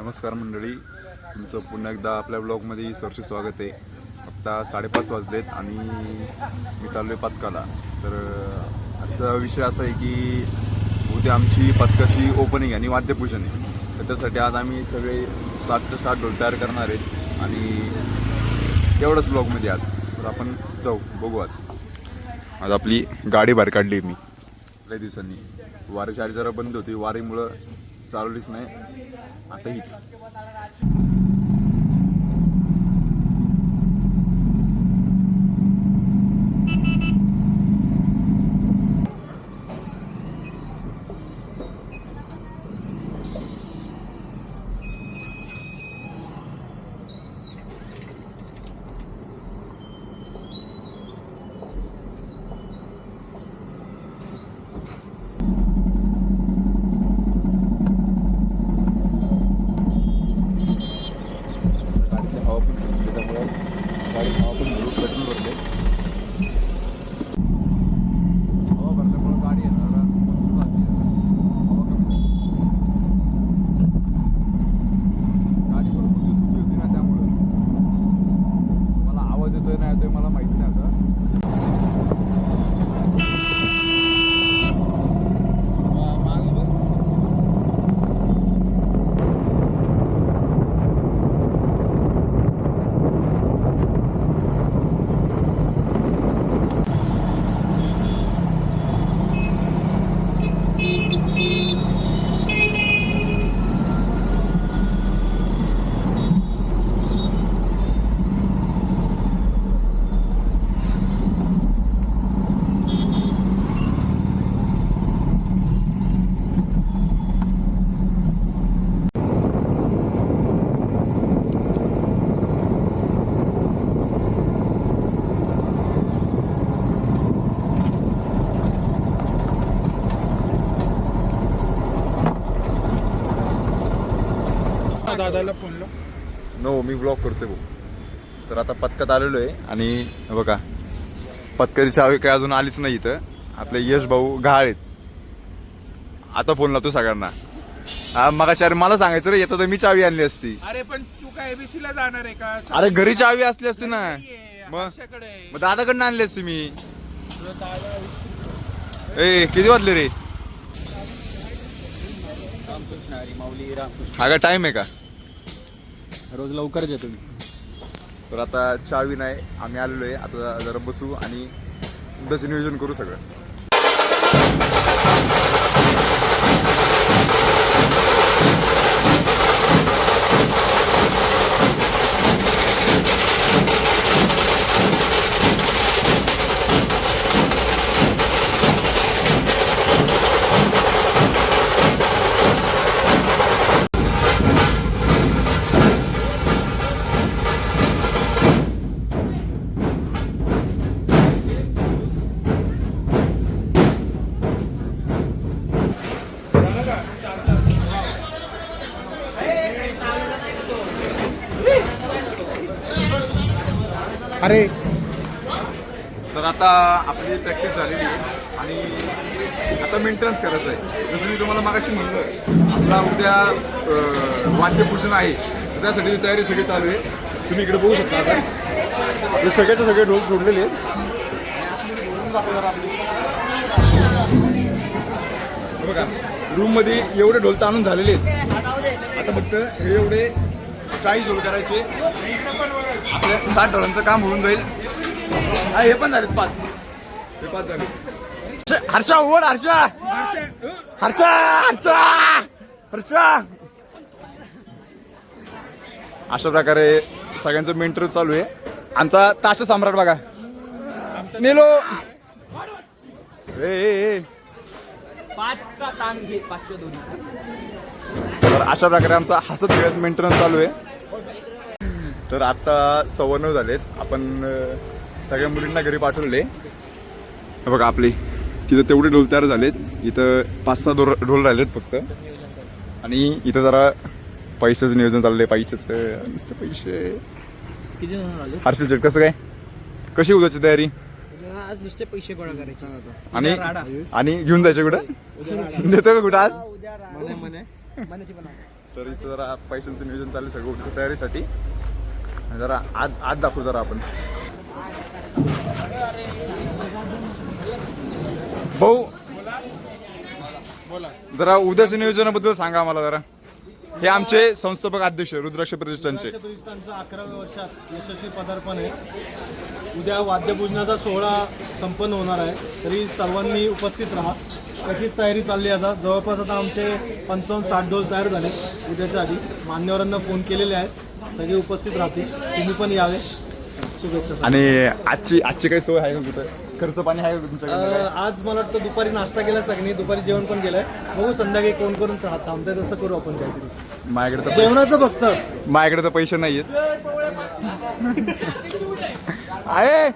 नमस्कार मंडळी. तुमचं पुन्हा एकदा आपल्या ब्लॉगमध्ये सरचे स्वागत आहे. आत्ता साडेपाच वाजलेत आणि मी चाललो आहे पथकाला तर आजचा विषय असा आहे की उद्या आमची पथकाची ओपनिंग आणि वाद्यपूजन आहे. तर त्यासाठी आज आम्ही सगळे सातच्या सात ढोल तयार करणार आहेत आणि एवढंच ब्लॉगमध्ये आज. तर आपण जाऊ बघू आज. आज आपली गाडी बाहेर काढली मी. लय दिवसांनी. वारी आली जरा बंद होती. वारीमुळं चालवलीच नाही. आता हीच गाडीची हवा पण सुटली त्यामुळे गाडी हवा पण भरून पेट्रोल भरले हवा भरल्यामुळे गाडी आहे ना जरा मस्त चालते हवा कमी झाली. गाडी भरपूर दिवस उभी होती ना त्यामुळं मला आवाज येतोय नाही येतोय मला माहिती नाही आता दादाला फोन लाव. नो मी ब्लॉग करतोय भाऊ तर आता पथकात आलेलो आहे आणि बघा पथकाची चावी काय अजून आलीच नाही इथं. आपले यश भाऊ गहाळ आहेत. आता फोन लावतो सगळ्यांना. हा मग अरे मला सांगायचं रे येतं तर मी चावी आणली असती. अरे पण तू काय एबीसी ला जाणार आहे का? अरे घरी चावी असली असती ना. मग? दादाकडनं आणली असती मी. दादा- ए किती वाजले रे? हरी माऊली रामकृष्ण. हा का टाइम आहे का? रोज लवकरच येतो मी. तर आता चावी नाही आम्ही आलेलो आहे. आता जरा बसू आणि उद्याचं नियोजन करू सगळं. अरे. तर आता आपली प्रॅक्टिस झालेली आहे आणि आता मेंटेनन्स करायचं आहे. जसं मी तुम्हाला मागाशी म्हणलं आपला उद्या वाद्यपूजन आहे. त्यासाठी तयारी सगळी चालू आहे. तुम्ही इकडे बघू शकता आता. हे सगळ्याचे सगळे ढोल सोडलेले आहेत. बघा रूममध्ये एवढे ढोल ताणून झालेले आहेत. आता फक्त हे एवढे चाळीस ढोल करायचे. आपल्या साठ ढोलांचं काम होऊन जाईल. हा हे पण झालेत पाच. हे पाच झाले. हर्षा- ओढ हर्षा. हर्षा हर्षा. हर्षा. अशा प्रकारे सगळ्यांचं मेंटर चालू आहे. आमचा ताशा सम्राट बघा. नेलो. ए. पाचचा ताण घे पाचशे दोन्ही तर अशा प्रकारे आमचा हसत खेळत मेंटेनन्स चालू आहे. तर आता सव्वा नऊ झालेत. आपण सगळ्या मुलींना घरी पाठवले हे बघा आपली तिथं तेवढे ढोल तयार झालेत. इथं पाच सहा ढोल ढोल राहिलेत फक्त. आणि इथं जरा पैशाचं नियोजन चाललंय पैशाचं. नुसतं पैसे. हर्षल शेट कसं काय? कशी उद्याची तयारी? आज नुसते पैसे गोळा करायचे. आणि राडा. आणि घेऊन जायचे कुठं? उद्या राडा. नेतो का कुठं आज? उद्या राडा. मनाची पण आहे. तर इथं जरा पैशांचं नियोजन चाललं सगळं उठच्या तयारीसाठी. आणि जरा आज आज दाखवू जरा आपण. भाऊ बोला जरा उद्याच्या नियोजनाबद्दल सांगा आम्हाला जरा. हे आमचे संस्थापक अध्यक्ष रुद्राक्ष प्रतिष्ठानचे. रुद्राक्ष प्रतिष्ठानचं अकराव्या वर्षात यशस्वी पदार्पण आहे. उद्या वाद्यपूजनाचा सोहळा संपन्न होणार आहे. तरी सर्वांनी उपस्थित राहा. त्याचीच तयारी चालली आहे आता. जवळपास आता आमचे पंचावन्न साठ डोस तयार झाले उद्याच्या आधी. मान्यवरांना फोन केलेले आहेत. सगळे उपस्थित राहतील. तुम्ही पण यावे. शुभेच्छा. आणि आजची आजची काही सोय आहे का कुठं? खर्च पाणी आहे का तुमच्याकडे? आज मला वाटतं दुपारी नाश्ता केला सगळी दुपारी जेवण पण केलंय. बघू संध्याकाळी कोण करून थांबताय तसं करू आपण काहीतरी. माझ्याकडे तर जेवणाचं फक्त. माझ्याकडे तर पैसे नाही आहेत आहे.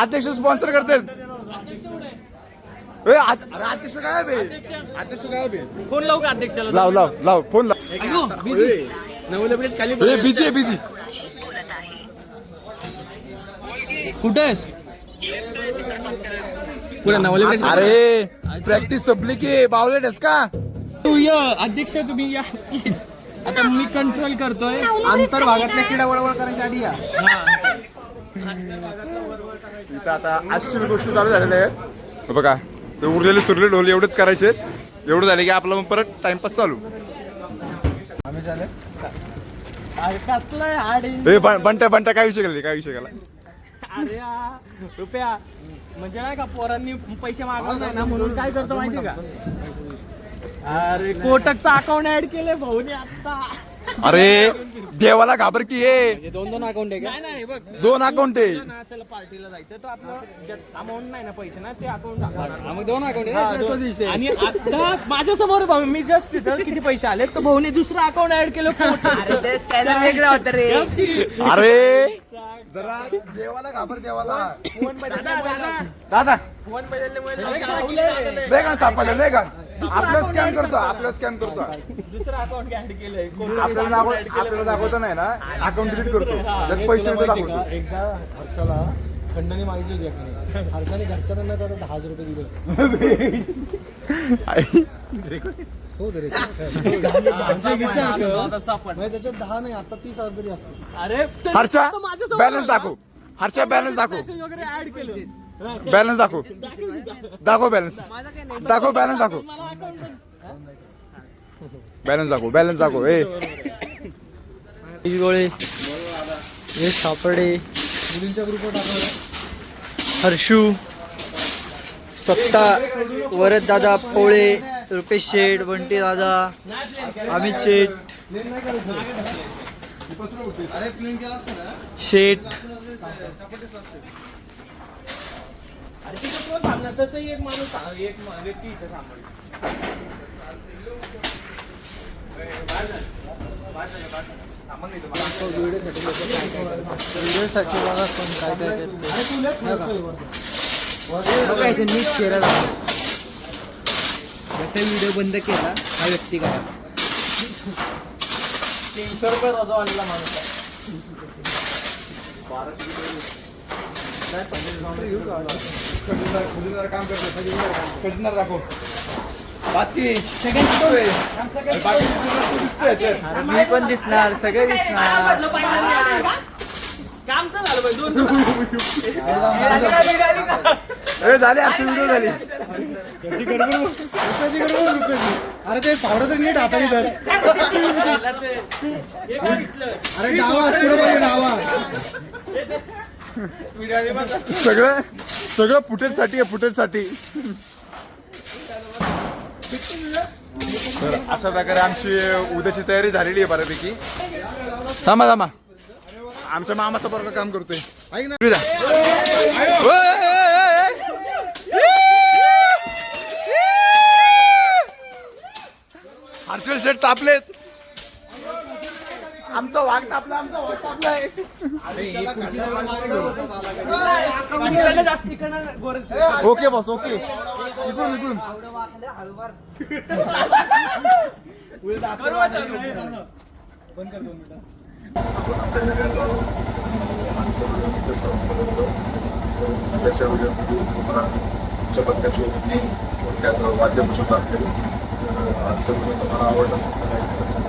अध्यक्ष स्पॉन्सर करतात ए, आद- अरे अध्यक्ष काय बे अध्यक्ष काय बे फोन लावू का अध्यक्षाला? लाव लाव लाव फोन लाव. अयो, busy. ए बिझी आहे बिझी कुठे आहेस? कुठे नवले अरे प्रॅक्टिस संपली की बावलेट आहेस का? तू य अध्यक्ष तुम्ही या. आता मी कंट्रोल करतोय. अंतर भागातल्या किडा वळवळ करायच्या आधी या. इथं आता आजची गोष्टी चालू झालेल्या आहेत बघा ते उरलेले सुरले ढोल एवढेच करायचे एवढं झाले की आपलं मग परत टाइमपास चालू. ए बं- बंट्या बंट्या काय विषय केला? काय विषय केला? अरे रुपया. म्हणजे नाही का पोरांनी पैसे मागवले नाही ना म्हणून काय करतो माहिती का? अरे कोटकचं अकाउंट ऍड केलंय भाऊने आता. अरे देवाला घाबर की ये दोन दोन अकाउंट आहे नाही नाही बघ. दोन अकाउंट आहे. ना चला पार्टीला जायचं. तर आपलं अमाऊंट नाही ना पैसे ना ते अकाउंट मग दोन अकाउंट आणि आता माझ्यासमोर भाऊ मी जस्ट तिथं किती पैसे आले तर भाऊने दुसरं अकाउंट ऍड केलं. वेगळं होतं रे. अरे जरा देवाला घाबर देवाला. दादा दादा. दादा. फोन बदलल्यामुळे लय का सापडलं लय आपलं स्कॅन करतो आपलं स्कॅन करतो. दुसरं अकाउंट ऍड केलंय. आपल्याला दाखव आपल्याला दाखवतो नाही ना? अकाउंट डिलीट करतो. त्यात पैसे तुला बिसे माहिती का दाखवतो एकदा हर्षाला खंडणी मागितली होती एकाने. हर्षाने घरच्यांना का दहा हजार रुपये दिले. हो तरी. म्हणजे त्याच्यात दहा नाही आता तीस हजार तरी असतात अरे ते- हर्षा माझ्यासमोर बॅलन्स. दाखव. हर्षा बॅलन्स दाखव. मेसेज वगैरे ऍड केलं. बॅलन्स दाखव. दाखव बॅलन्स दाखव बॅलन्स दाखव. बॅलन्स दाखव बॅलन्स दाखव. ए. गोळे. हे सापडे. हर्षू. सत्ता वरद दादा पोळे. रुपेश शेठ बंटी दादा. अमित शेठ. शेठ. तसं एक माणूस एक व्यक्ती इथे थांबवली व्हिडिओसाठी बघा कोण काय काय बघा इथे नीट चेहरा जसा व्हिडिओ बंद केला हा व्यक्ती करा तीनशे रुपये रोजा आलेला माणूस मी पण दिसणार सगळे दिसणार. काम तर झालं पाहिजे दोन ए झाली आजची व्हिडिओ झाली. त्याची गडबड रुपयाची गडबड रुपयाची अरे ते पावडं तर नीट हाताने धर. अरे डावा पुढे डावा. सगळं सगळं फुटेजसाठी आहे फुटेजसाठी तर अशा प्रकारे आमची उद्याची तयारी झालेली आहे बऱ्यापैकी. थांबा थांबा. आमच्या मामाचा बरोबर काम करतोय. ऐक ना? हर्षल शेठ तापलेत. आमचा वाघ तापला आमचा वाघ तापलाय गोरच. Okay boss okay. इकडून इकडून. बंद कर दोन मिनिटं. दाखवेल आजचं व्हिडिओ तुम्हाला आवडला करा.